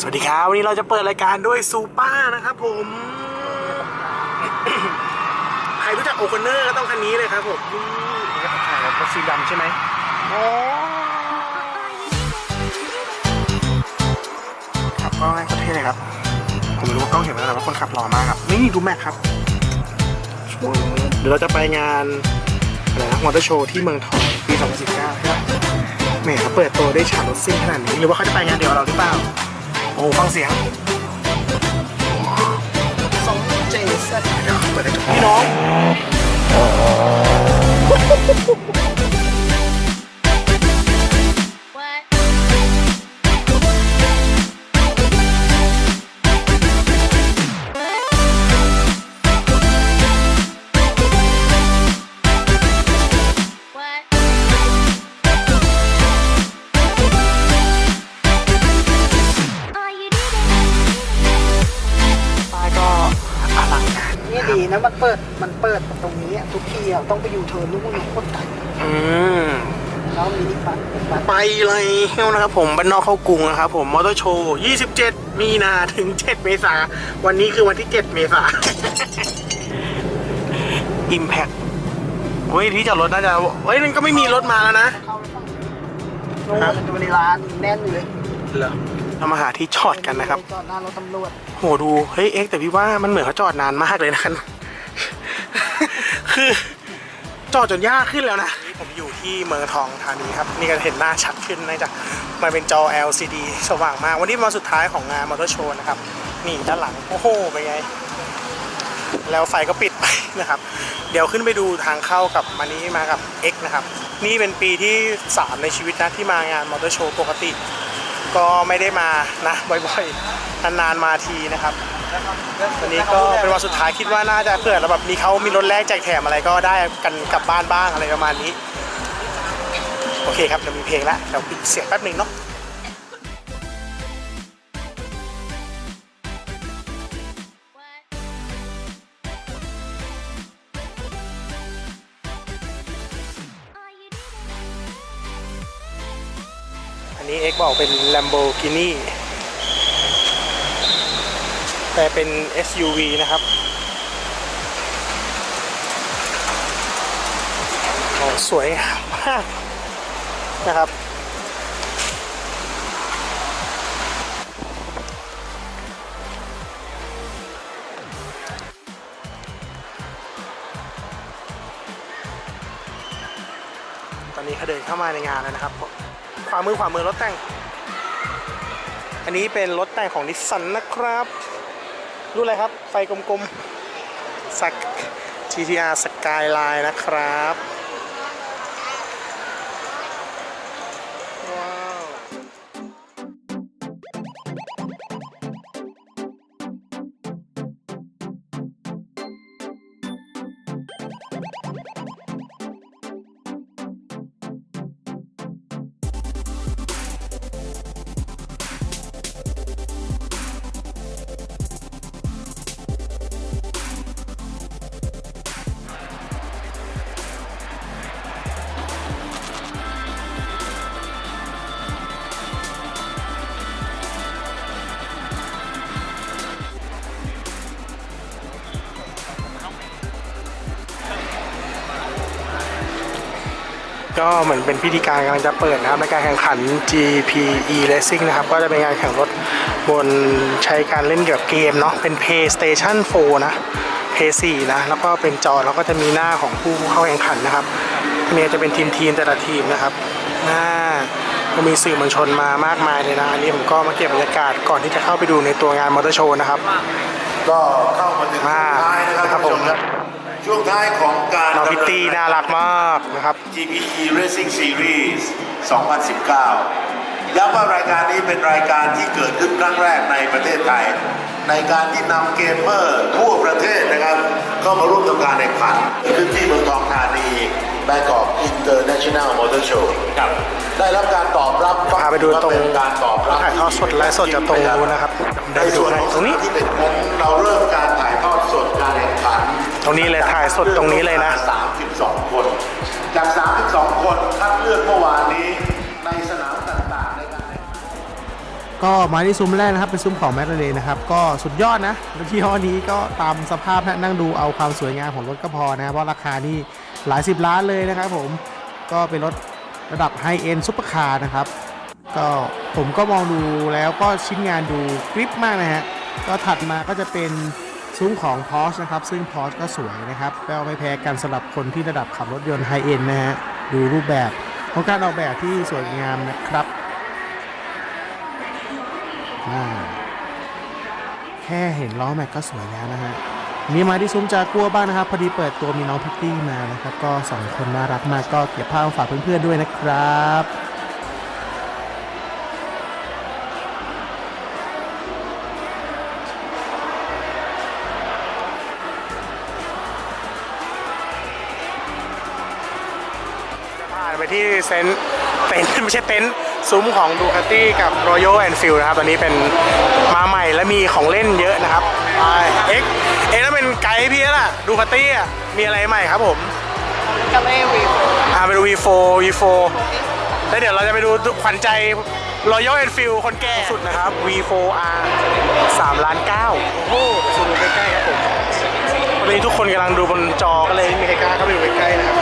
สวัสดีครับ วันนี้เราจะเปิดรายการด้วยซูป้านะครับผม ใครรู้จักโอคอนเนอร์ก็ต้องคันนี้เลยครับผมนี่ก็ถ่ายรถสีดำใช่ไหมอ๋อครับก็ง่ายก็เท่เลยครับ ผมไม่รู้ว่ากล้องเห็นไหมแต่ว่าคนขับหล่อมากครับ นี่ดูแม็กครับ เดี๋ยวเราจะไปงานอะไรนะมอเตอร์โชว์ที่เมืองทองปี 2019ใช่ไหมแหมเขาเปิดตัวได้ฉากรถซิ่งขนาดนี้ หรือว่าเขาจะไปงานเดียวกับเราหรือเปล่าโอ้ฟังเสียงสองเจสันเดี๋ยวเปิดกระจกพี่น้อง นะครับผมบ้านนอกเข้ากรุงนะครับผมมอเตอร์โชว์ 27 มีนาถึง 7 เมษาวันนี้คือวันที่ 7 เมษา Impact เฮ้ยที่จอดรถน่าจะเฮ้ยนั่นก็ไม่มีรถมาแล้วนะเข้าแล้วป่ะโน่นดูในร้านแน่นอยู่เลยเหรอเรามาหาที่จอดกันนะครับไปจอดหน้ารถตำรวจโหดูเฮ้ยเอ็กซ์แต่พี่ว่ามันเหมือนเขาจอดนานมากเลยนะคันคือจอดจนยากขึ้นแล้วนะนี่ผมอยู่ที่เมืองทองธานีครับ นี่ก็เห็นหน้าชัดขึ้นเนื่องจาก มันเป็นจอ LCD สว่างมาก วันนี้มาสุดท้ายของงานมอเตอร์โชว์นะครับ นี่ด้านหลัง โอ้โห เป็นไง แล้วไฟก็ปิดไปนะครับ เดี๋ยวขึ้นไปดูทางเข้ากับมานี้มากับ X นะครับ นี่เป็นปีที่ 3 ในชีวิตนะ ที่มางานมอเตอร์โชว์ปกติ ก็ไม่ได้มานะบ่อยๆ นานๆมาทีนะครับวันนี้ก็เป็นวันสุดท้ายคิดว่าน่าจะเผื่อเราแบบมีเขามีรถแรกแจกแถมอะไรก็ได้กันกลับบ้านบ้างอะไรประมาณนี้ โอเคครับเดี๋ยวมีเพลงแล้วเดี๋ยวปิดเสียงแป๊บหนึ่งเนาะอันนี้เอ็กบอกเป็น Lamborghini แต่เป็น SUV นะครับโอ้สวยมาก นะครับ ตอนนี้เขาเดินเข้ามาในงานแล้วนะครับขวามือขวามือรถแต่ง อันนี้เป็นรถแต่งของนิสสันนะครับรุ่นอะไรครับ ไฟกลมๆสัก GTR Skyline นะครับ ก็เหมือนเป็นพิธีการกำลังจะเปิดนะครับในการแข่งขัน GPE Racing นะครับ ก็จะเป็นงานแข่งรถบนใช้การเล่นเกี่ยวกับเกมเนาะเป็น PlayStation 4 นะ Play 4นะ แล้วก็เป็นจอแล้วก็จะมีหน้าของผู้เข้าแข่งขันนะครับเนี่ยจะเป็นทีมทีมแต่ละทีมนะครับหน้าก็มีสื่อมวลชนมามากมายเลยนะอันนี้ผมก็มาเก็บบรรยากาศก่อนที่จะเข้าไปดูในตัวงานมอเตอร์โชว์นะครับ ก็เข้ามาถึงช่วงท้ายนะครับครับท่านผู้ชมครับ ช่วงท้ายของการน้องพิตตี้น่ารักมากนะครับ GPE Racing Series 2019 ย้ำว่ารายการนี้เป็นรายการที่เกิดขึ้นครั้งแรกในประเทศไทย ในการที่นำเกมเมอร์ทั่วประเทศนะครับ เข้ามาร่วมทำการแข่งขันขึ้นที่เมืองทองธานี Bangkok International Motor Show ครับได้รับการตอบรับพาไปดูตรงว่าเป็นการตอบรับถ่ายทอดสดไลฟ์สดจากตรงนู้นนะครับในส่วนของตรงนี้ที่เป็นนั้นเราเริ่มการถ่ายทอด สดการแข่งขันตรงนี้เลยถ่ายสดตรงนี้เลยนะ 32 คน จาก 32 คนคัดเลือกเมื่อวานนี้ในสนามต่างๆในการแข่งขันก็มาที่ซุ้มแรกนะครับ เป็นซุ้มของแมคลาเรนนะครับ ก็สุดยอดนะรถยี่ห้อนี้ก็ตามสภาพนะนั่งดูเอาความสวยงามของรถก็พอนะครับเพราะราคานี่หลายสิบล้านเลยนะครับผมก็เป็นรถระดับไฮเอ็นซุปเปอร์คาร์นะครับก็ผมก็มองดูแล้วก็ชิ้นงานดูกริปมากนะฮะก็ถัดมาก็จะเป็น ซุ้มของ Porsche นะครับ ซึ่ง Porsche ก็สวยนะครับก็ไม่แพ้กันสำหรับคนที่ระดับขับรถยนต์ไฮเอ็นนะฮะ ดูรูปแบบของการออกแบบที่สวยงามนะครับแค่เห็นล้อแม็กก็สวยแล้วนะฮะนี่มาที่ซุ้มจากัวบ้างนะครับ พอดีเปิดตัวมีน้องพิตตี้มานะครับ ก็สองคนน่ารักมากก็เก็บภาพมาฝากเพื่อนๆด้วยนะครับ เซนต์เต็นท์ไม่ใช่เต็นท์ซุ้มของดูคาตี้กับ Royal Enfield นะครับ ตอนนี้เป็นมาใหม่และมีของเล่นเยอะนะครับไปเอ็กเอ็กแล้วเป็นไกด์พี่แล้วล่ะดูคาตี้อะมีอะไรใหม่ครับผมก็ไม่วีอ่าไปดู V4 V4 แล้วเดี๋ยวเราจะไปดูขวัญใจ Royal Enfield คนแก่สุดนะครับ V4R 3ล้าน9โอ้โหซูมดูใกล้ๆครับผมวันนี้ทุกคนกำลังดูบนจอก็เลยไม่มีใครกล้าเข้าไปดูใกล้ๆนะครับ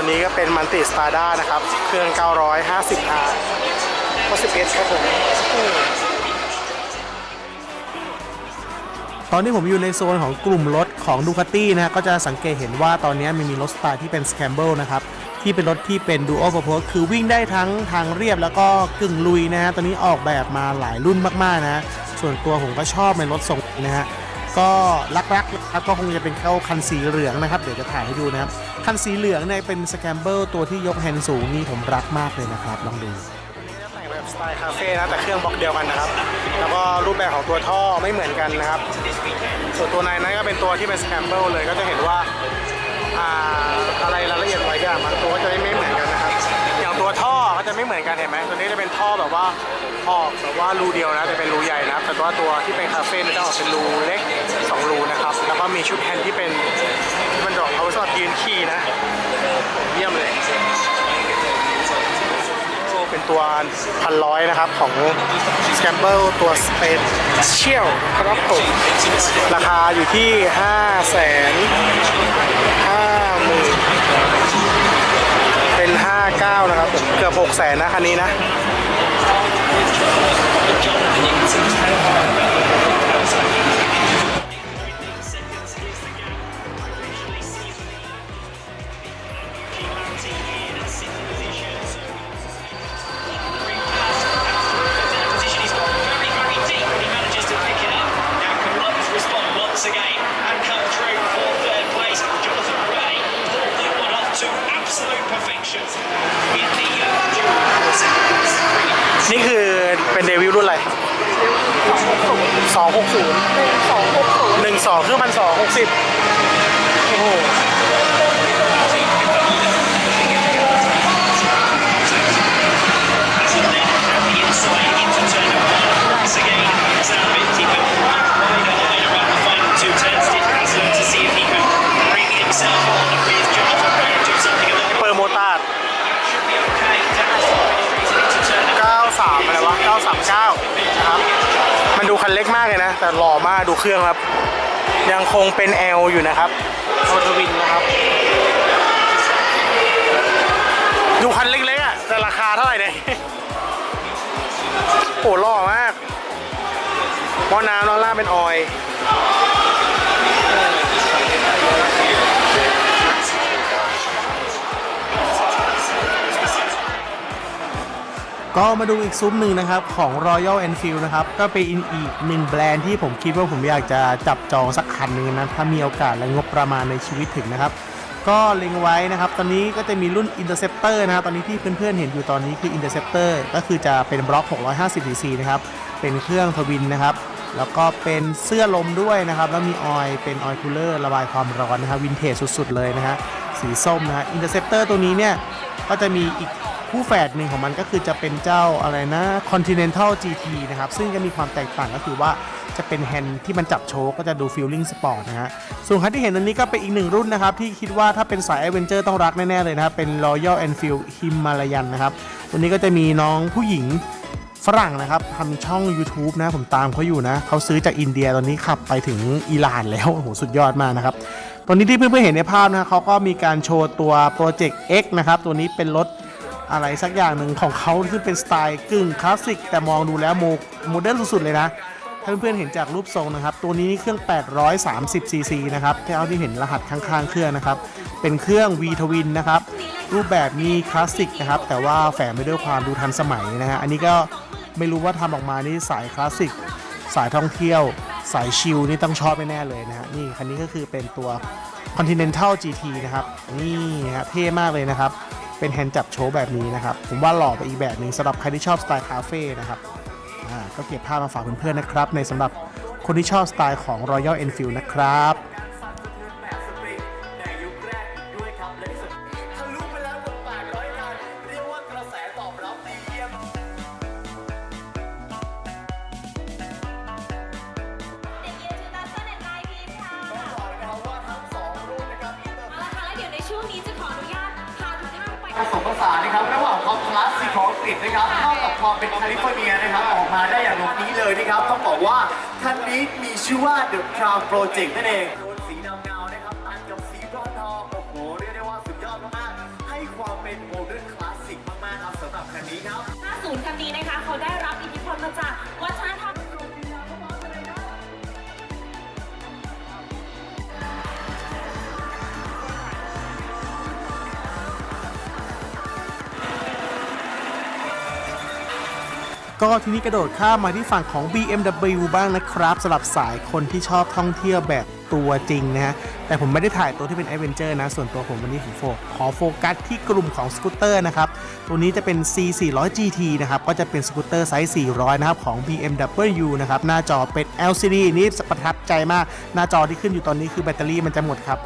ตัวนี้ก็เป็นมันติสตาร์ด้านะครับ เครื่อง 950R ก็11ครับผมตอนนี้ผมอยู่ในโซนของกลุ่มรถของดูคาตี้นะฮะก็จะสังเกตเห็นว่าตอนนี้มันมีรถสไตล์ที่เป็น Scramble นะครับ ที่เป็นรถที่เป็น Dual Purpose คือวิ่งได้ทั้งทางเรียบแล้วก็กึ่งลุยนะฮะตอนนี้ออกแบบมาหลายรุ่นมากๆนะ ส่วนตัวผมก็ชอบในรถทรงนะฮะก็รักๆนะ ครับก็คงจะเป็นเข้าคันสีเหลืองนะครับ เดี๋ยวจะถ่ายให้ดูนะครับ คันสีเหลืองเนี่ยเป็น Scramble ตัวที่ยกแฮนด์สูงนี่ผมรักมากเลยนะครับ ลองดูแต่งแบบสไตล์คาเฟ่นะแต่เครื่องบล็อกเดียวกันนะครับ แล้วก็รูปแบบของตัวท่อไม่เหมือนกันนะครับ ส่วนตัวในนั้นก็เป็นตัวที่เป็นสแคมเบิลเลยก็จะเห็นว่าอะไรรายละเอียดหลายอย่างบางตัวก็จะไม่เหมือนกันนะครับ อย่างตัวท่อก็จะไม่เหมือนกันเห็นไหมตัวนี้จะเป็นท่อแบบว่าออกแบบว่ารูเดียวนะแต่เป็นรูใหญ่นะแต่ว่าตัวที่เป็นคาเฟ่จะออกเป็นรูเล็ก สองรูนะครับ แล้วก็มีชุดแฮนด์ที่เป็นมันดอกเอาไว้สำหรับยืนขี่นะ เยี่ยมเลยเป็นตัวพันร้อยนะครับ ของ s c a m b l e ตัว Special ครับผมราคาอยู่ที่5แสน5หมื่นเป็น 59 นะครับผมเกือบ6แสนนะคันนี้นะ Ray and do something a little เปอร์โมตาร์93อะไรวะ939นะครับ มันดูคันเล็กมากเลยนะ แต่หล่อมากดูเครื่องครับ ยังคงเป็น L อยู่นะครับโอทวินนะครับ ดูคันเล็กๆอะแต่ราคาเท่าไหร่เนี่ยโอ้หล่อมากหม้อน้ำน้องล่างเป็นออย ก็มาดูอีกซุ้มหนึ่งนะครับ ของ Royal Enfield นะครับ ก็เป็นอีกหนึ่งแบรนด์ที่ผมคิดว่าผมอยากจะจับจองสักคันหนึงนะ ถ้ามีโอกาสและงบประมาณในชีวิตถึงนะครับ ก็เล็งไว้นะครับ ตอนนี้ก็จะมีรุ่น Interceptor นะครับ ตอนนี้ที่เพื่อนๆเห็นอยู่ตอนนี้คือ Interceptor ก็คือจะเป็นบล็อก 650 cc นะครับ เป็นเครื่องทวินนะครับ แล้วก็เป็นเสื้อลมด้วยนะครับ แล้วมีออยล์เป็นออยล์คูลเลอร์ระบายความร้อนนะครับวินเทจสุดๆเลยนะฮะ สีส้มนะฮะ Interceptor ตัวนี้เนี่ย ก็จะมีอีก คู่แฝดหนึ่งของมันก็คือจะเป็นเจ้าอะไรนะ Continental GT นะครับ ซึ่งจะมีความแตกต่างก็คือว่าจะเป็นแฮนด์ที่มันจับโชว์ก็จะดูฟีลลิ่งสปอร์ตนะฮะ ส่วนคันที่เห็นตรงนี้ก็เป็นอีกหนึ่งรุ่นนะครับ ที่คิดว่าถ้าเป็นสายแอดเวนเจอร์ต้องรักแน่ ๆ เลยนะครับ เป็น Royal Enfield Himalayan นะครับตัวนี้ก็จะมีน้องผู้หญิงฝรั่งนะครับทำช่อง YouTube นะ ผมตามเขาอยู่นะ เขาซื้อจากอินเดียตอนนี้ขับไปถึงอิหร่านแล้ว โอ้โห สุดยอดมากนะครับตอนนี้ที่เพื่อนๆเห็นในภาพนะเขาก็มีการโชว์ตัว Project X นะครับ ตัวนี้เป็นรถ อะไรสักอย่างหนึ่งของเขาซึ่เป็นสไตล์กึ่งคลาสสิกแต่มองดูแล้วโมโมเดิร์นสุดๆเลยนะ ถ้าเพื่อนๆเห็นจากรูปทรงนะครับ ตัวนี้นี่เครื่อง 830 cc นะครับที่เอาที่เห็นรหัสข้างๆเครื่องนะครับ เป็นเครื่อง V Twin นะครับ รูปแบบนี้คลาสสิกนะครับ แต่ว่าแฝงไปด้วยความดูทันสมัยนะฮะ อันนี้ก็ไม่รู้ว่าทำออกมานี่สายคลาสสิก สายท่องเที่ยว สายชิลนี่ต้องชอบแน่ๆเลยนะฮะ นี่คันนี้ก็คือเป็นตัว Continental GT นะครับ นี่ฮะเท่มากเลยนะครับ เป็นแฮนด์จับโชว์แบบนี้นะครับ ผมว่าหล่อไปอีกแบบหนึ่งสำหรับใครที่ชอบสไตล์คาเฟ่นะครับอ่าก็เก็บภาพมาฝากเพื่อนๆนะครับ ในสำหรับคนที่ชอบสไตล์ของ Royal Enfield นะครับ เป็นแคลิฟอร์เนียนะครับออกมาได้อย่างลงนี้เลยนะครับต้องบอกว่าท่านนี้มีชื่อว่า The Crown Project นั่นเอง ก็ทีนี้กระโดดข้ามมาที่ฝั่งของ BMW บ้างนะครับสำหรับสายคนที่ชอบท่องเที่ยวแบบตัวจริงนะฮะ แต่ผมไม่ได้ถ่ายตัวที่เป็น a d v e n t u r e นะ ส่วนตัวผมวันนี้ผมโฟขอโฟกัสที่กลุ่มของสกูตเตอร์นะครับ ตัวนี้จะเป็น C 4 0 0 GT นะครับ ก็จะเป็นสกูตเตอร์ไซส์ 400 นะครับ ของ BMW นะครับ หน้าจอเป็น LCD นี่ประทับใจมาก หน้าจอที่ขึ้นอยู่ตอนนี้คือแบตเตอรี่มันจะหมดครับ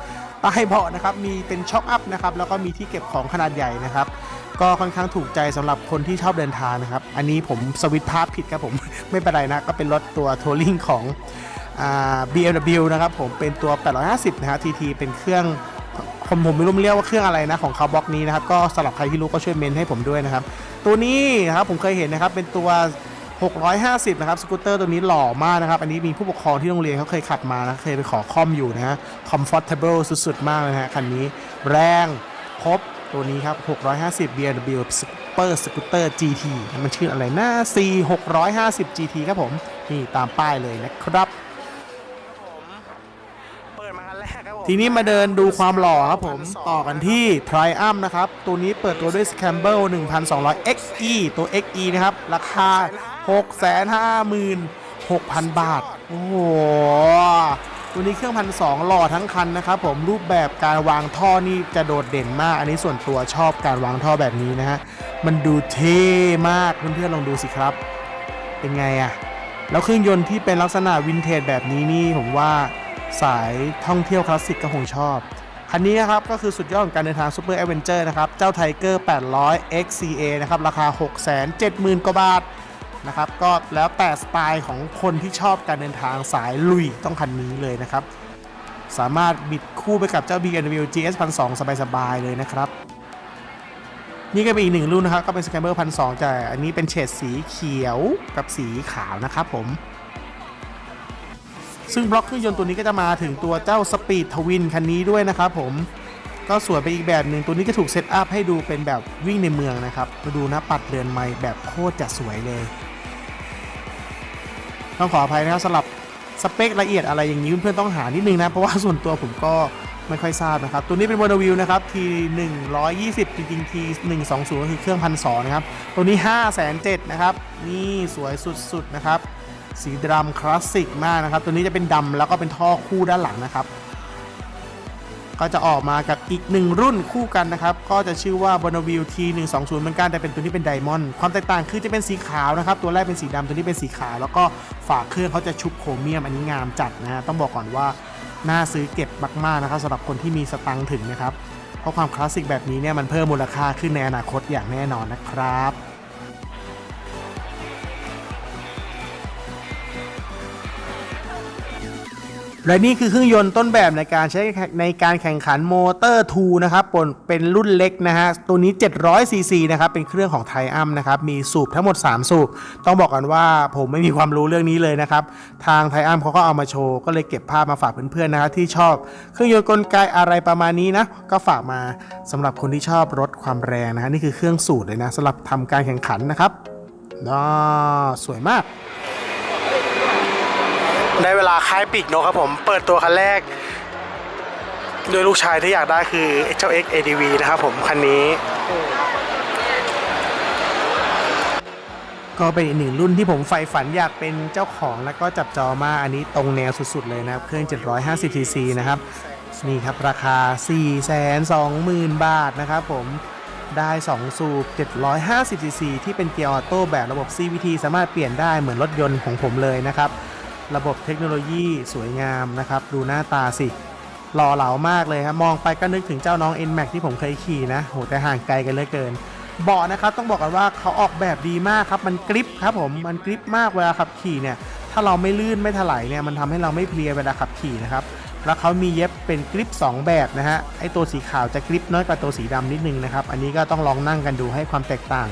ใต้เบาะนะครับมีเป็นช็อคอัพนะครับแล้วก็มีที่เก็บของขนาดใหญ่นะครับ ก็ค่อนข้างถูกใจสำหรับคนที่ชอบเดินทางนะครับ อันนี้ผมสวิตภาพผิดครับผม ไม่เป็นไรนะ ก็เป็นรถตัวทัวริงของอ BMW นะครับผมเป็นตัว 850 นะครับ TT เป็นเครื่องผมผมไม่รู้มันเรียกว่าเครื่องอะไรนะของเขาบล็อกนี้นะครับ ก็สำหรับใครที่รู้ก็ช่วยเมนให้ผมด้วยนะครับ ตัวนี้นะครับผมเคยเห็นนะครับเป็นตัว 650 นะครับสกูตเตอร์ตัวนี้หล่อมากนะครับ อันนี้มีผู้ปกครองที่โรงเรียนเขาเคยขับมานะเคยไปขอคอมอยู่นะฮะ comfortable สุดๆ มากเลยนะฮะคันนี้แรงครบ ตัวนี้ครับ 650 BMW Super Scooter GT มันชื่ออะไรนะ C 650 GT ครับผม นี่ตามป้ายเลยนะครับเปิดมาคันแรกครับผมทีนี้มาเดินดูความหล่อครับผม ต่อกันที่ Triumph นะครับ ตัวนี้เปิดตัวด้วย Scramble 1200 XE ตัว XE นะครับ ราคา 656,000 บาท โอ้โห ตัวนี้เครื่องพันสองหล่อทั้งคันนะครับผมรูปแบบการวางท่อนี่จะโดดเด่นมาก อันนี้ส่วนตัวชอบการวางท่อแบบนี้นะฮะมันดูเท่มากเพื่อนๆลองดูสิครับ เป็นไงอะแล้วเครื่องยนต์ที่เป็นลักษณะวินเทจแบบนี้นี่ผมว่าสายท่องเที่ยวคลาสสิกก็คงชอบ คันนี้นะครับก็คือสุดยอดของการเดินทางซูเปอร์ a อเวนเจอร์นะครับ เจ้า Tiger 800 XCA นะครับ ราคา 670,000 กว่าบาท นะครับก็แล้วแต่สไตล์ของคนที่ชอบการเดินทางสายลุยต้องคันนี้เลยนะครับ สามารถบิดคู่ไปกับเจ้า BMW GS 1200สบายๆเลยนะครับ นี่ก็เป็นอีกหนึ่งรุ่นนะครับ ก็เป็น Scamber พันสแต่อันนี้เป็นเฉดสีเขียวกับสีขาวนะครับผม ซึ่งบล็อกเครื่องยนต์ตัวนี้ก็จะมาถึงตัวเจ้า Speed Twin คันนี้ด้วยนะครับผมก็สวยไปอีกแบบหนึ่งตัวนี้จะถูกเซตอัพให้ดูเป็นแบบวิ่งในเมืองนะครับ มาดูนะปัดเรือนไม้แบบโคตรจะสวยเลย ต้องขออภัยนะครับสำหรับสเปคละเอียดอะไรอย่างนี้เพื่อนๆต้องหานิดนึงนะ เพราะว่าส่วนตัวผมก็ไม่ค่อยทราบนะครับ ตัวนี้เป็นโมโนวิวนะครับที120 จริงๆที120ก็คือเครื่องพันสนะครับ ตัวนี้ 5 0 0 0 0นะครับ นี่สวยสุดๆนะครับ สีดำคลาสสิกมากนะครับ ตัวนี้จะเป็นดำแล้วก็เป็นท่อคู่ด้านหลังนะครับ ก็จะออกมากับอีกหนึ่งรุ่นคู่กันนะครับ ก็จะชื่อว่า b o n a v i l T120 เหมือนกันแต่เป็นตัวนี้เป็นไดมอนด์ความแตกต่างคือจะเป็นสีขาวนะครับ ตัวแรกเป็นสีดำตัวนี้เป็นสีขาว แล้วก็ฝาเครื่องเขาจะชุบโครเมียมอันนี้งามจัดนะฮะต้องบอกก่อนว่าน่าซื้อเก็บมากๆนะครับสำหรับคนที่มีสตังค์ถึงนะครับเพราะความคลาสสิกแบบนี้เนี่ยมันเพิ่มมูลค่าขึ้นในอนาคตอย่างแน่นอนนะครับ และนี่คือเครื่องยนต์ต้นแบบในการใช้ในการแข่งขันมอเตอร์2นะครับบนเป็นรุ่นเล็กนะฮะ ตัวนี้ 700 ซีซีนะครับ เป็นเครื่องของไทอัมนะครับ มีสูบทั้งหมด 3 สูบ ต้องบอกกันว่าผมไม่มีความรู้เรื่องนี้เลยนะครับ ทางไทอัมเขาก็เอามาโชว์ ก็เลยเก็บภาพมาฝากเพื่อนๆนะครับที่ชอบเครื่องยนต์กลไกอะไรประมาณนี้นะ ก็ฝากมาสำหรับคนที่ชอบรถความแรงนะฮะ นี่คือเครื่องสูตรเลยนะสำหรับทำการแข่งขันนะครับน่าสวยมาก ได้เวลาคล้ายปีกนกครับผม เปิดตัวคันแรก โดยลูกชายที่อยากได้คือเจ้า X ADV นะครับผม คันนี้ ก็เป็นอีกหนึ่งรุ่นที่ผมใฝ่ฝันอยากเป็นเจ้าของแล้วก็จับจอมากอันนี้ตรงแนวสุดๆเลยนะครับ เครื่อง 750 cc นะครับ นี่ครับราคา 420,000 บาทนะครับผมได้ 2 สูบ 750 cc ที่เป็นเกียร์ออโต้แบบระบบ CVT สามารถเปลี่ยนได้เหมือนรถยนต์ของผมเลยนะครับ ระบบเทคโนโลยีสวยงามนะครับ ดูหน้าตาสิ หล่อเหลามากเลยครับ มองไปก็นึกถึงเจ้าน้อง NMAX ที่ผมเคยขี่นะโหแต่ห่างไกลกันเหลือเกินเบาะนะครับต้องบอกกันว่าเขาออกแบบดีมากครับ มันกริปครับผมมันกริปมากเวลาขับขี่เนี่ยถ้าเราไม่ลื่นไม่ถลายเนี่ยมันทำให้เราไม่เพลียเวลาขับขี่นะครับแล้วเขามีเย็บเป็นกริป 2 แบบนะฮะไอตัวสีขาวจะกริปน้อยกว่าตัวสีดำนิดนึงนะครับอันนี้ก็ต้องลองนั่งกันดูให้ความแตกต่าง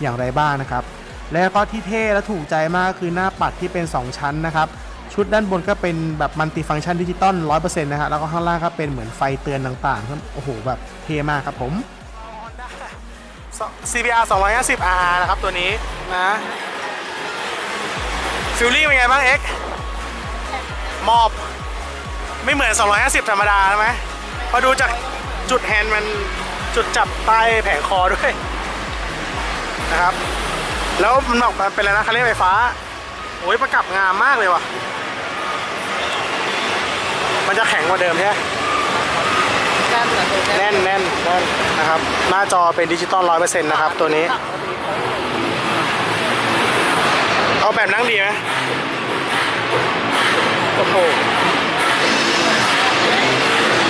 อย่างไรบ้างนะครับ แล้วก็ที่เท่และถูกใจมากก็คือหน้าปัดที่เป็น 2 ชั้นนะครับ ชุดด้านบนก็เป็นแบบมัลติฟังก์ชันดิจิตอล100%นะฮะแล้วก็ข้างล่างก็เป็นเหมือนไฟเตือนต่างๆครับโอ้โหแบบเท่มากครับผม CBR 250R นะครับตัวนี้นะฟิลลิ่งเป็นไงบ้าง X มอบ ไม่เหมือน 250 ธรรมดาใช่ไหมพอดูจากจุดแฮนด์มันจุดจับใต้แผงคอด้วยนะครับ แล้วมันบอกมันเป็นอะไรนะคันเร่งไฟฟ้า โอ้ยประกับงามมากเลยว่ะ มันจะแข็งกว่าเดิมใช่ไหมแน่นแน่นแน่นนะครับ หน้าจอเป็นดิจิตอลร้อยเปอร์เซ็นต์นะครับ ตัวนี้ เอาแบบนั่งดีไหมโอ้โห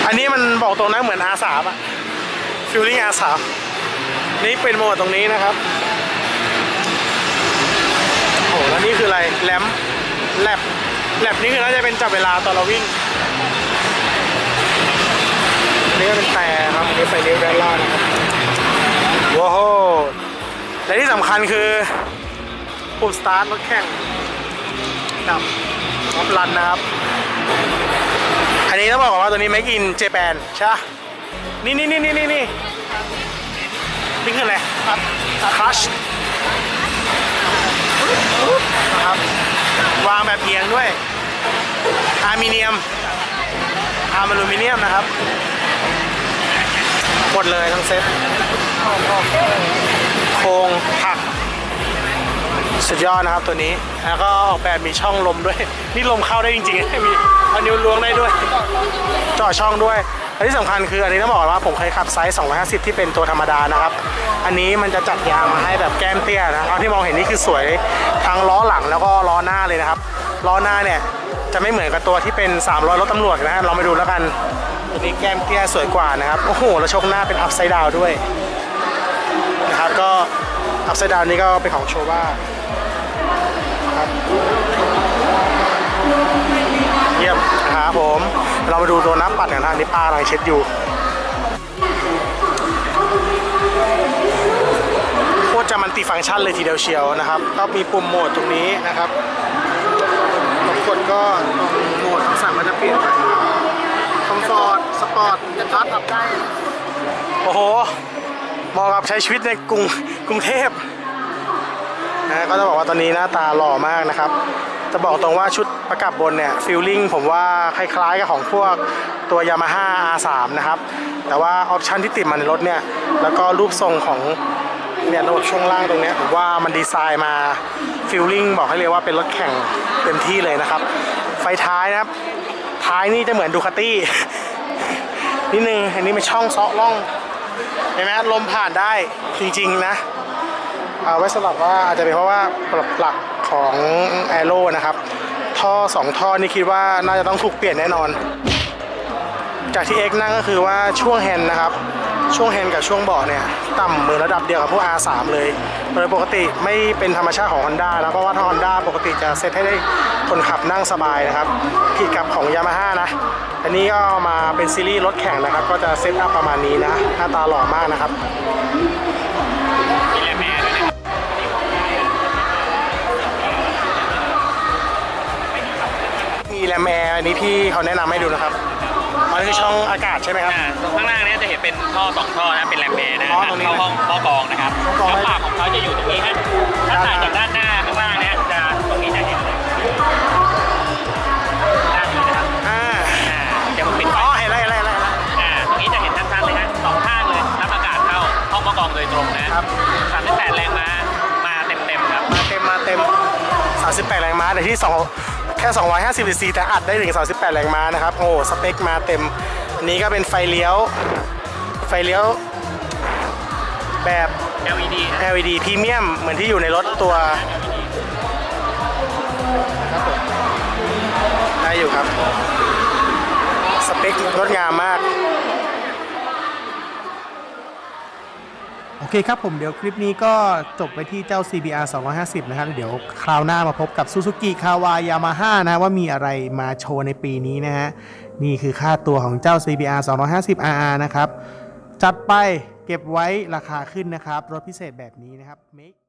อันนี้มันบอกตรงนะเหมือน R3 อะฟิลลิ่ง R3 นี่เป็นโหมดตรงนี้นะครับ โอ้โห แล้วนี่คืออะไรแลมแลบแลบนี่คือน่าจะเป็นจับเวลาตอนเราวิ่งนี่ก็เป็นแต่ครับนี่ไฟเลี้ยวด้านล่างนะครับว้าวและที่สำคัญคือปุ่มสตาร์ทรถแข่งกับออฟลันนะครับ อันนี้ต้องบอกก่อนว่าตัวนี้ make in Japan ใช่นี่นี่นี่นี่นี่นี่นี่คืออะไรครับคลัช นะครับ วางแบบเอียงด้วยอลูมิเนียมอาร์มอลูมิเนียมนะครับ หมดเลยทั้งเซ็ตโครงผัก สุดยอดนะครับตัวนี้ แล้วก็ออกแบบมีช่องลมด้วย นี่ลมเข้าได้จริงๆมีเอานิ้วล้วงได้ด้วย เจาะช่องด้วย ที่สำคัญคืออันนี้ต้องบอกก่อนว่าผมเคยขับไซส์ 250 ที่เป็นตัวธรรมดานะครับ อันนี้มันจะจัดยางมาให้แบบแก้มเตี้ยนะเอาที่มองเห็นนี่คือสวยทั้งล้อหลังแล้วก็ล้อหน้าเลยนะครับ ล้อหน้าเนี่ยจะไม่เหมือนกับตัวที่เป็น 300 รถตำรวจนะฮะลองไปดูแล้วกันตัวนี้แก้มเตี้ยสวยกว่านะครับ โอ้โห แล้วชกหน้าเป็นอัพไซด์ดาวด้วยนะครับ ก็อัพไซด์ดาวนี้ก็เป็นของโชว่าเน้ำปัดกันทางนี้ป้ากำลังเช็ดอยู่โคตรจะมันติฟังก์ชันเลยทีเดียวเชียวนะครับ ก็มีปุ่มโหมดตรงนี้นะครับกดกดก็โหมดสั่งก็จะเปลี่ยนไปคอมฟอร์ตสปอร์ตจะทัดอัพได้ โอ้โหเหมาะกับใช้ชีวิตในกรุงกรุงเทพนะก็จะบอกว่าตอนนี้หน้าตาหล่อมากนะครับ จะบอกตรงว่าชุดประกับบนเนี่ยฟิลลิ่งผมว่าคล้ายๆกับของพวก ตัว Yamaha R3 นะครับ แต่ว่าออปชันที่ติดมาในรถเนี่ย แล้วก็รูปทรงของเนี่ยระบบช่วงล่างตรงนี้ผมว่ามันดีไซน์มาฟิลลิ่งบอกให้เลยว่าเป็นรถแข่งเต็มที่เลยนะครับ ไฟท้ายนะครับ ท้ายนี่จะเหมือนดูคาตี้นิดนึงอันนี้เป็นช่องเซาะล่องเห็นไหมลมผ่านได้จริงๆนะเอาไว้สำหรับว่าอาจจะเป็นเพราะว่าปลักหลักของแอโร่นะครับ ท่อสองท่อนี่คิดว่าน่าจะต้องถูกเปลี่ยนแน่นอน จากที่ X นั่งก็คือว่าช่วงแฮนด์นะครับ ช่วงแฮนด์กับช่วงเบาะเนี่ย ต่ำเหมือนระดับเดียวกับพวก R3 เลย โดยปกติไม่เป็นธรรมชาติของ Honda นะเพราะว่าถ้า Honda ปกติจะเซตให้ได้คนขับนั่งสบายนะครับ ผิดกับของ Yamaha นะอันนี้ก็มาเป็นซีรีส์รถแข่งนะครับ ก็จะเซตอัพประมาณนี้นะหน้าตาหล่อมากนะครับมีแรมแอร์ด้วยนะครับมีแรมแอร์อันนี้พี่เขาแนะนำให้ดูนะครับ อันนี้คือช่องอากาศใช่ไหมครับ อ่าตรงข้างล่างเนี้จะเห็นเป็นท่อสองท่อนะเป็นแรมแอร์นะอ๋อตรงนี้เข้าห้องท่อกรองนะครับท่อกรอง แล้วปากของเขาจะอยู่ตรงนี้ฮะถ้าถ่ายจากด้านหน้าข้างล่างเนี้ยจะตรงนี้จะเห็นเลยด้านนี้นะครับอ่าอ่าเดี๋ยวผมปิดไฟ อ๋อเห็นแล้วเห็นแล้วเห็นแล้ว อ่าตรงนี้จะเห็นชัดๆเลยฮะสองข้างเลยรับอากาศเข้าห้องท่อกรองโดยตรงนะครับ สามสิบแปดแรงม้ามาเต็มๆครับ มาเต็มมาเต็ม 38 แรงม้าแต่ที่2แค่ 250 cc แต่อัดได้ถึง 38 แรงม้านะครับ โอ้สเปคมาเต็ม อันนี้ก็เป็นไฟเลี้ยว ไฟเลี้ยวแบบ LED นะ LED พรีเมียมเหมือนที่อยู่ในรถตัวครับผมได้อยู่ครับ สเปคงดงามมาก เคครับผมเดี๋ยวคลิปนี้ก็จบไปที่เจ้า CBR 250 นะครับ เดี๋ยวคราวหน้ามาพบกับ Suzuki Kawai Yamaha นะว่ามีอะไรมาโชว์ในปีนี้นะฮะ นี่คือค่าตัวของเจ้า CBR 250 RR นะครับ จัดไปเก็บไว้ราคาขึ้นนะครับ รถพิเศษแบบนี้นะครับ Make